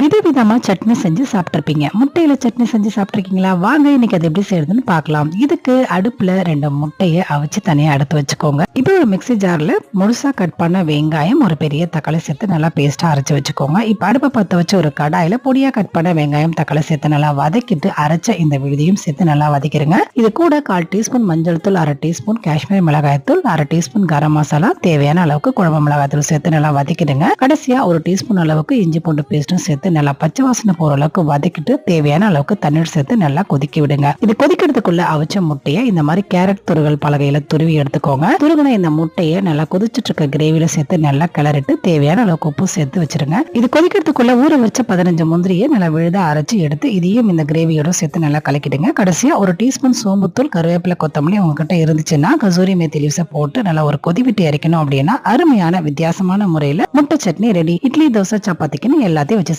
விதவிதமா சட்னி செஞ்சு சாப்பிட்டிருப்பீங்க. முட்டையில சட்னி செஞ்சு சாப்பிட்டிருக்கீங்களா? வாங்க இன்னைக்கு அது எப்படி செய்யறதுன்னு பார்க்கலாம். இதுக்கு அடுப்புல ரெண்டு முட்டையை அவிச்சு தனியா எடுத்து வச்சுக்கோங்க. இப்போ ஒரு மிக்ஸி ஜார்ல முழுசா கட் பண்ண வெங்காயம் ஒரு பெரிய தக்காளி சேர்த்து நல்லா பேஸ்டா அரைச்சு வச்சுக்கோங்க. இப்போ அடுப்பை பத்த வச்சு ஒரு கடாயில பொடியா கட் பண்ண வெங்காயம் தக்காளி சேர்த்து நல்லா வதக்கிட்டு அரைச்ச இந்த விழுதியும் சேர்த்து நல்லா வதக்கிடுங்க இது கூட கால் டீஸ்பூன் மஞ்சள் தூள் அரை டீஸ்பூன் காஷ்மீர் மிளகாய் தூள் அரை டீஸ்பூன் கரம் மசாலா தேவையான அளவுக்கு குழம்பு மிளகாய் தூள் சேர்த்து நல்லா வதக்கிடுங்க. கடைசியா ஒரு டீஸ்பூன் அளவுக்கு இஞ்சி பூண்டு பேஸ்ட்டும் சேர்த்து நல்லா பச்சை வாசனை போற அளவுக்கு வதக்கிட்டு தேவையான அளவுக்கு தண்ணீர் சேர்த்து நல்லா கொதிக்க விடுங்க. இது கொதிக்கிறதுக்குள்ள அவிச்ச முட்டையை இந்த மாதிரி கேரட் துருகல் பலகையில துருவி எடுத்துக்கோங்க. துருகின இந்த முட்டையை நல்லா கொதிச்சிட்டு இருக்க கிரேவில சேர்த்து நல்லா கிளறிட்டு தேவையான அளவுக்கு உப்பு சேர்த்து வச்சிருங்க. இது கொதிக்கிறதுக்குள்ள ஊற வச்ச பதினஞ்சு முந்திரியை நல்லா விழுத அரைச்சு எடுத்து இதையும் இந்த கிரேவியோட சேர்த்து நல்லா கலக்கிடுங்க. கடைசியா ஒரு டீஸ்பூன் சோம்புத்தூள் கருவேப்பிலை கொத்தமல்லி உங்ககிட்ட இருந்துச்சுன்னா கசூரி மேத்தி லீவ்ஸை போட்டு நல்லா ஒரு கொதிவிட்டு இறக்கணும் அப்படின்னா அருமையான வித்தியாசமான முறையில முட்டை சட்னி ரெடி இட்லி தோசை சப்பாத்திக்குன்னு எல்லாத்தையும் வச்சு